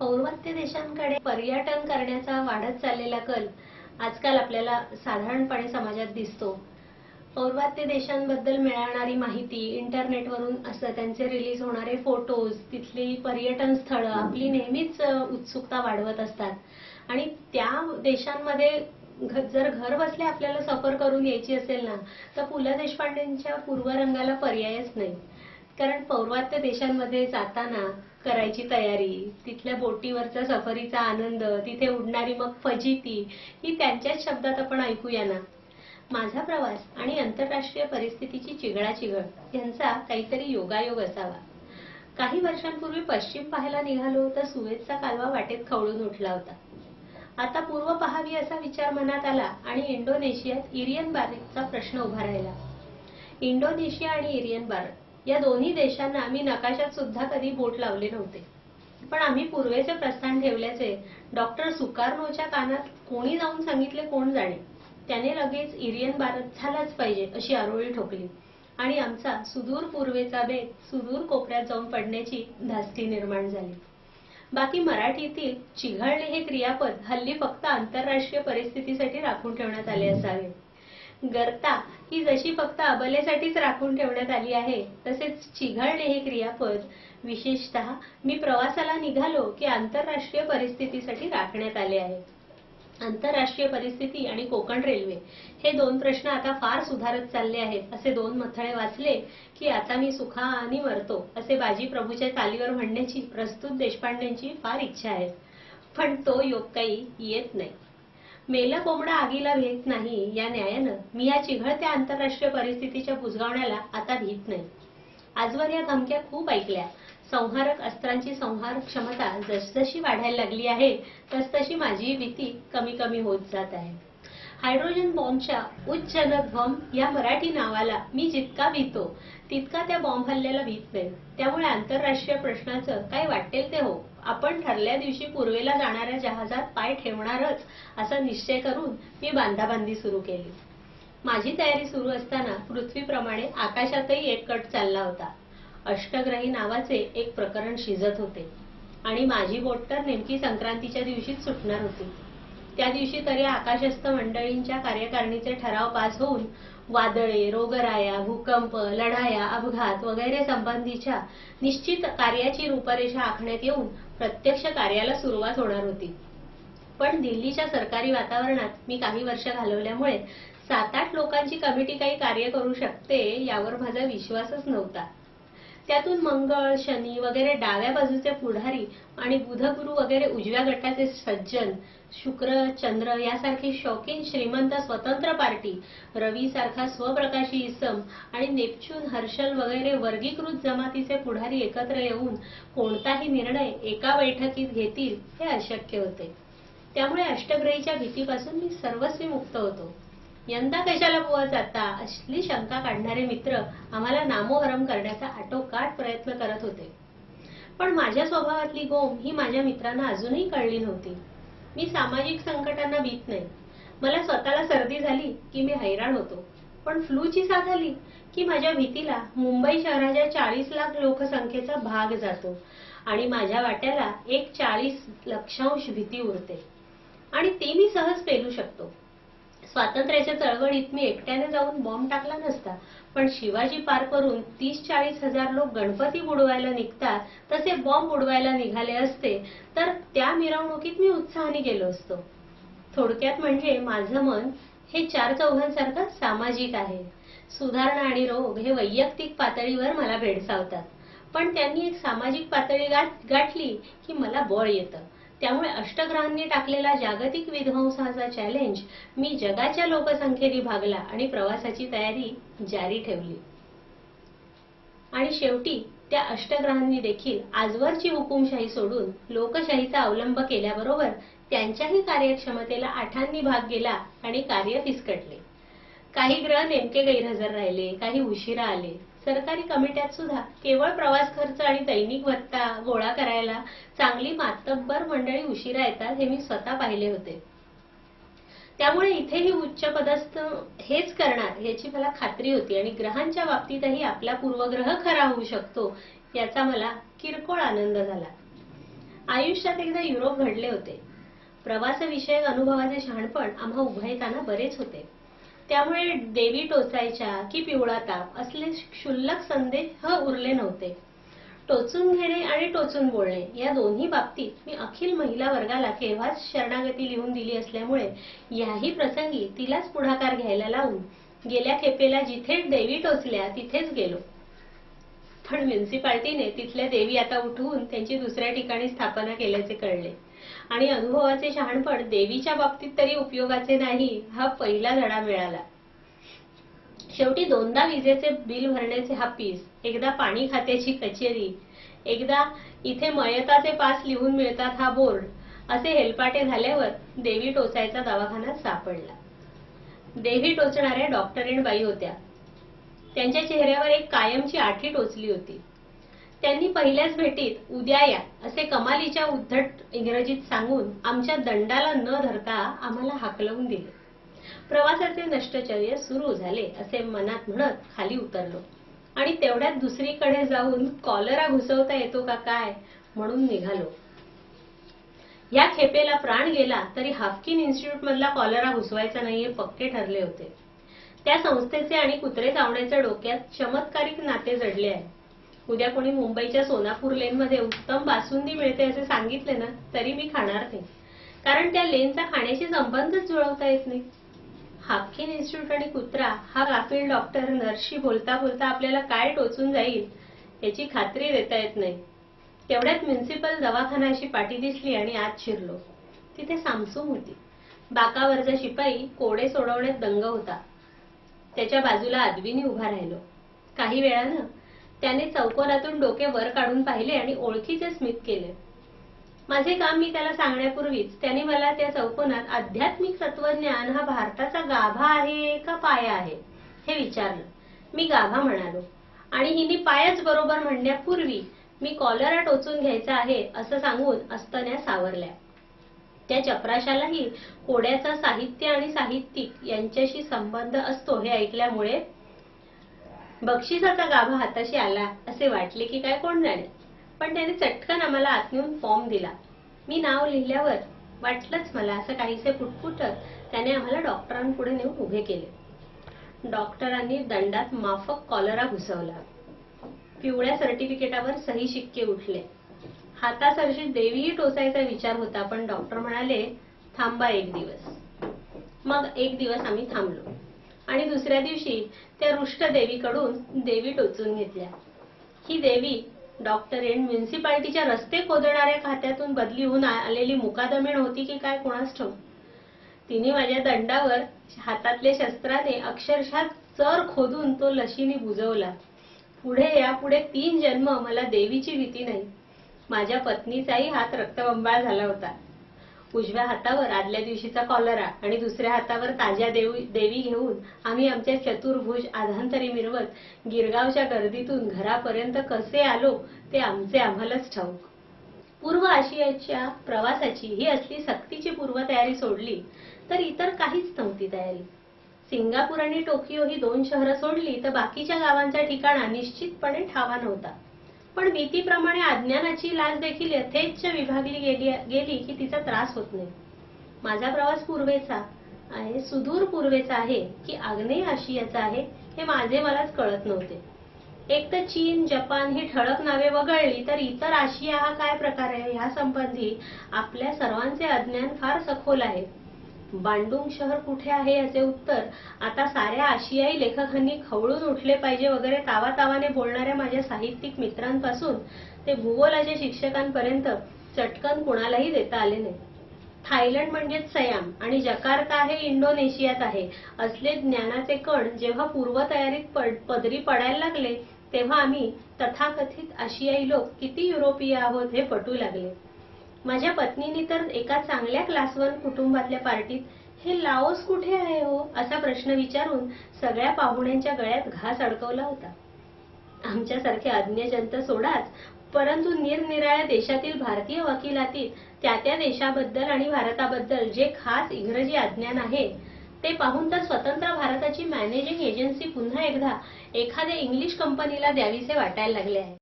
पौर्वात्य देशांकडे पर्यटन करण्याचा वाढत चाललेला कल आजकाल आपल्याला साधारणपणे समाजात दिसतो. पौर्वात्य देशांबद्दल मिळणारी माहिती इंटरनेटवरून असं त्यांचे रिलीज होणारे फोटोज तिथली पर्यटन स्थळं आपली नेहमीच उत्सुकता वाढवत असतात. आणि त्या देशांमध्ये जर घर बसल्या आपल्याला सफर करून यायची असेल ना तर पु ल देशपांडेंच्या पूर्वरंगाला पर्यायच नाही. कारण पौर्वात्य देशांमध्ये जाताना करायची तयारी. तिथल्या बोटीवरचा सफरीचा आनंद तिथे उडणारी मग फजिती ही त्यांच्याच शब्दात आपण ऐकूया ना. माझा प्रवास आणि आंतरराष्ट्रीय परिस्थितीची चिघळा यांचा काहीतरी योगायोग असावा. काही वर्षांपूर्वी पश्चिम पाहायला निघालो तर सुवेजचा कालवा वाटेत खवळून उठला होता. आता पूर्व पहावी असा विचार मनात आला आणि इंडोनेशियात इरियन बारेचा प्रश्न उभा राहिला. इंडोनेशिया आणि इरियन भारत या दोन्ही देशांना मी नकाशात सुद्धा कधी बोट लावले नव्हते. पण आम्ही पूर्वेचे प्रस्थान ठेवल्याचे डॉक्टर सुकार्नोच्या कानात कोणी जाऊन सांगितले कोण जाणे त्याने लगेच इरियन भारत झालाच पाहिजे अशी आरोळी ठोकली. आणि आमचा सुदूर पूर्वेचा बेग सुदूर कोपऱ्यात जाऊन पडण्याची धास्ती निर्माण झाली. बाकी मराठीतील चिघळणे हे क्रियापद हल्ली फक्त आंतरराष्ट्रीय परिस्थितीसाठी राखून ठेवण्यात आले असावे. गर्ता ही जशी फक्त अबलेसाठीच राखून ठेवण्यात आली आहे तसेच चिघळणे हे क्रियापद. विशेषतः मी प्रवासाला निघालो की आंतरराष्ट्रीय परिस्थितीसाठी राखण्यात आले आहे. आंतरराष्ट्रीय परिस्थिती आणि कोकण रेल्वे हे दोन प्रश्न आता फार सुधारत चालले आहेत असे दोन मथळे वाचले की आता मी सुखा आणि मरतो असे बाजी प्रभूच्या चालीवर म्हणण्याची प्रस्तुत देशपांडेंची फार इच्छा आहे. पण तो योग काही येत नाही. मेला कोंबडा आगीला भेट नाही या न्यायानं. मी या चिघळत्या आंतरराष्ट्रीय परिस्थितीच्या बुजगावण्याला आता भीत नाही. आजवर या धमक्या खूप ऐकल्या. संहारक अस्त्रांची संहार क्षमता जसजशी वाढायला लागली आहे तसतशी माझी भीती कमी कमी होत जात आहे. हायड्रोजन बॉम्बच्या उच्चजनक बॉम्ब या मराठी नावाला मी जितका भीतो तितका त्या बॉम्ब हल्ल्याला भीत नाही त्यामुळे आंतरराष्ट्रीय प्रश्नाचं काय वाटेल ते हो. आपण ठरल्या दिवशी पूर्वेला जाणाऱ्या जहाजात पाय ठेवणारच असा निश्चय करून मी बांधाबांधी सुरू केली. माझी तयारी सुरू असताना पृथ्वीप्रमाणे आकाशातही एक कट चालला होता. अष्टग्रही नावाचे एक प्रकरण शिजत होते. आणि माझी बोट तर नेमकी संक्रांतीच्या दिवशीच सुटणार होती. त्या दिवशी तरी आकाशस्थ मंडळींच्या कार्यकारिणीचे ठराव पास होऊन वादळे रोगराया भूकंप लढाया अपघात वगैरे संबंधीच्या निश्चित कार्याची रूपरेषा आखण्यात येऊन प्रत्यक्ष कार्याला सुरुवात होणार होती. पण दिल्लीच्या सरकारी वातावरणात मी काही वर्ष घालवल्यामुळे सात आठ लोकांची कमिटी काही कार्य करू शकते यावर माझा विश्वासच नव्हता. त्यातून मंगळ शनी वगैरे डाव्या बाजूचे पुढारी आणि बुधगुरु वगैरे उजव्या गटाचे सज्जन शुक्र चंद्र यासारखी शौकीन श्रीमंत स्वतंत्र पार्टी रवी सारखा स्वप्रकाशी इसम आणि नेपच्यून हर्षल वगैरे वर्गीकृत जमातीचे पुढारी एकत्र येऊन कोणताही निर्णय एका बैठकीत घेतील हे अशक्य होते. त्यामुळे अष्टग्रहीच्या भीतीपासून मी सर्वस्वी मुक्त होतो. यंदा कशाला बुवा जाता? असली शंका काढणारे मित्र आम्हाला नामोहरम करण्याचा आटोकाट प्रयत्न करत होते. पण माझ्या स्वभावातली गोम ही माझ्या मित्रांना अजूनही कळली नव्हती. मी सामाजिक संकटांना भीत नाही. मला स्वतःला सर्दी झाली की मी हैराण होतो. पण फ्लूची साथ आली की माझ्या भीतीला मुंबई शहराच्या चाळीस लाख लोकसंख्येचा भाग जातो आणि माझ्या वाट्याला एक चाळीस लक्षांश भीती उरते. आणि ती मी सहज पेलू शकतो. स्वातंत्र्याच्या चळवळीत मी एकट्याने जाऊन बॉम्ब टाकला नसता. पण शिवाजी पार करून तीस चाळीस हजार लोक गणपती बुडवायला निघतात तसे बॉम्ब बुडवायला निघाले असते तर त्या मिरवणुकीत मी उत्साहाने गेलो असतो. थोडक्यात म्हणजे माझं मन हे चार चौघांसारखं सामाजिक आहे. सुधारणा आणि रोग हे वैयक्तिक पातळीवर मला भेडसावतात. पण त्यांनी एक सामाजिक पातळी गाठ गाठली की मला बळ येतं. त्यामुळे अष्टग्रहांनी टाकलेला जागतिक विध्वंसाचा चॅलेंज मी जगाच्या लोकसंख्येने भागला आणि प्रवासाची तयारी जारी ठेवली. आणि शेवटी त्या अष्टग्रहांनी देखील आजवरची हुकुमशाही सोडून लोकशाहीचा अवलंब केल्याबरोबर त्यांच्याही कार्यक्षमतेला आठांनी भाग गेला आणि कार्य फिसकटले. काही ग्रह नेमके गैरहजर राहिले काही उशिरा आले. सरकारी कमिट्यात सुद्धा केवळ प्रवास खर्च आणि दैनिक भत्ता गोळा करायला चांगली मातब्बर मंडळी उशिरा येतात हे मी स्वतः पाहिले होते. त्यामुळे इथेही उच्च पदस्थ हेच करणार याची मला खात्री होती आणि ग्रहांच्या बाबतीतही आपला पूर्वग्रह खरा होऊ शकतो याचा मला किरकोळ आनंद झाला. आयुष्यात एकदा युरोप घडले होते. प्रवासविषयक अनुभवाचे शहाणपण आम्हा उभयताना बरेच होते. त्यामुळे देवी टोचायच्या की पिवळा ताप असले क्षुल्लक संदेह उरले नव्हते. टोचून घेणे आणि टोचून बोलणे या दोन्ही बाबतीत मी अखिल महिला वर्गाला केव्हाच शरणागती लिहून दिली असल्यामुळे याही प्रसंगी तिलाच पुढाकार घ्यायला लावून गेल्या खेपेला जिथे देवी टोचल्या तिथेच गेलो. पण म्युन्सिपाल्टीने तिथल्या देवी आता उठवून त्यांची दुसऱ्या ठिकाणी स्थापना केल्याचे कळले. आणि अनुभवाचे शहाणपण देवीच्या बाबतीत तरी उपयोगाचे नाही हा पहिला धडा मिळाला. शेवटी दोनदा विजेचे बिल भरण्याचे हप्पीस एकदा पाणी खात्याची कचेरी एकदा इथे मयताचे पास लिहून मिळतात हा बोर्ड असे हेलपाटे झाल्यावर देवी टोचायचा दवाखाना सापडला. देवी टोचणाऱ्या डॉक्टरीण बाई होत्या. त्यांच्या चेहऱ्यावर एक कायमची आठी टोचली होती. त्यांनी पहिल्याच भेटीत उद्या या असे कमालीच्या उद्धट इंग्रजीत सांगून आमच्या दंडाला न धरता आम्हाला हाकलवून दिले. प्रवासाचे नष्टचर्य सुरू झाले असे मनात म्हणत खाली उतरलो. आणि तेवढ्यात दुसरीकडे जाऊन कॉलरा घुसवता येतो का काय म्हणून निघालो. या खेपेला प्राण गेला तरी हाफकिन इन्स्टिट्यूट मधला कॉलरा घुसवायचा नाहीये पक्के ठरले होते. त्या संस्थेचे आणि कुत्रे चावण्याच्या डोक्यात चमत्कारिक नाते जडले आहे. उद्या कोणी मुंबईच्या सोनापूर लेनमध्ये उत्तम बासुंदी मिळते असे सांगितले ना तरी मी खाणार नाही. कारण त्या लेनचा खाण्याशी संबंधच जुळवता येत नाही. हाफकिन इन्स्टिट्यूट आणि कुत्रा हा गाफील डॉक्टर नर्सशी बोलता बोलता आपल्याला काय टोचून जाईल याची खात्री देता येत नाही. तेवढ्यात म्युन्सिपल दवाखाना अशी पाठी दिसली आणि आत शिरलो. तिथे सामसूम होती. बाकावरचा शिपाई कोडे सोडवण्यात दंग होता. त्याच्या बाजूला आदवीने उभा राहिलो. काही वेळानं त्याने चौकोनातून डोके वर काढून पाहिले आणि ओळखीचे स्मित केले. माझे काम मी त्याला सांगण्यापूर्वीच त्याने मला त्या चौकोनात आध्यात्मिक तत्वज्ञान हा भारताचा गाभा आहे का पाया आहे? हे विचारलं. मी गाभा म्हणालो. आणि हिने पायच बरोबर म्हणण्यापूर्वी मी कॉलरा टोचून घ्यायचा आहे असं सांगून अस्तन्या सावरल्या. त्या चपराशालाही कोड्याचा साहित्य आणि साहित्यिक यांच्याशी संबंध असतो हे ऐकल्यामुळे बक्षिसाचा गाभा हाताशी आला असे वाटले की काय कोण जाणे. पण त्याने चटकन आम्हाला आत नेऊन फॉर्म दिला. मी नाव लिहिल्यावर वाटलंच मला असं काहीसे फुटफुटत त्याने आम्हाला डॉक्टरांपुढे नेऊन उभे केले. डॉक्टरांनी दंडात माफक कॉलरा घुसवला. पिवळ्या सर्टिफिकेटावर सही शिक्के उठले. हातासरशी देवीही टोचायचा विचार होता पण डॉक्टर म्हणाले थांबा एक दिवस. मग एक दिवस आम्ही थांबलो. आणि दुसऱ्या दिवशी त्या रुष्ट देवीकडून देवी टोचून घेतल्या. ही देवी डॉक्टर एन म्युन्सिपाल्टीच्या रस्ते खोदणाऱ्या खात्यातून बदली होऊन आलेली मुकादमेण होती की काय कोणास ठाऊक? तिने माझ्या दंडावर हातातले शस्त्राने अक्षरशः चर खोदून तो लशीने बुजवला. पुढे यापुढे तीन जन्म मला देवीची भीती नाही. माझ्या पत्नीचाही हात रक्तबंबाळ झाला होता. उजव्या हातावर आदल्या दिवशीचा कॉलरा आणि दुसऱ्या हातावर ताज्या देवी देवी घेऊन आम्ही आमच्या चतुर्भुज आधांतरी मिरवत गिरगावच्या गर्दीतून घरापर्यंत कसे आलो ते आमचे आम्हालाच ठाऊक. पूर्व आशियाच्या प्रवासाची ही असली सक्तीची पूर्वतयारी सोडली तर इतर काहीच नव्हती तयारी. सिंगापूर आणि टोकियो ही दोन शहरं सोडली तर बाकीच्या गावांचा ठिकाणा निश्चितपणे ठावा नव्हता. पण भीतीप्रमाणे अज्ञानाची लाज देखील यथेच्छ विभागली गेली गेली की तिचा त्रास होत नाही. माझा प्रवास पूर्वेचा आहे सुदूर पूर्वेचा आहे की आग्नेय आशियाचा आहे हे माझे मलाच कळत नव्हते. एक तर चीन जपान ही ठळक नावे वगळली तर इतर आशिया हा काय प्रकार आहे? ह्या संबंधी आपल्या सर्वांचे अज्ञान फार सखोल आहे. बांडुंग शहर कुठे आहे याचे उत्तर आता साऱ्या आशियाई लेखकांनी खवळून उठले पाहिजे वगैरे तावातावाने बोलणाऱ्या माझ्या साहित्यिक मित्रांपासून. ते भूगोलाच्या शिक्षकांपर्यंत चटकन कुणालाही देता आले नाही. थायलंड म्हणजेच सयाम आणि जकार्ता हे इंडोनेशियात आहे. असले ज्ञानाचे कण जेव्हा पूर्वतयारीत पदरी पडायला लागले तेव्हा आम्ही तथाकथित आशियाई लोक किती युरोपीय आहोत हे पटू लागले. माझ्या पत्नीने तर एका चांगल्या क्लासवर कुटुंबातल्या पार्टीत हे लाओस कुठे आहे हो? असा प्रश्न विचारून सगळ्या पाहुण्यांच्या गळ्यात घास अडकवला होता. आमच्यासारखे अज्ञजंत सोडाच परंतु निरनिराळ्या देशातील भारतीय वकिलातील त्या त्या देशाबद्दल आणि भारताबद्दल जे खास इंग्रजी अज्ञान आहे ते पाहून तर स्वतंत्र भारताची मॅनेजिंग एजन्सी पुन्हा एकदा एखाद्या इंग्लिश कंपनीला द्यावीसे वाटायला लागले आहे.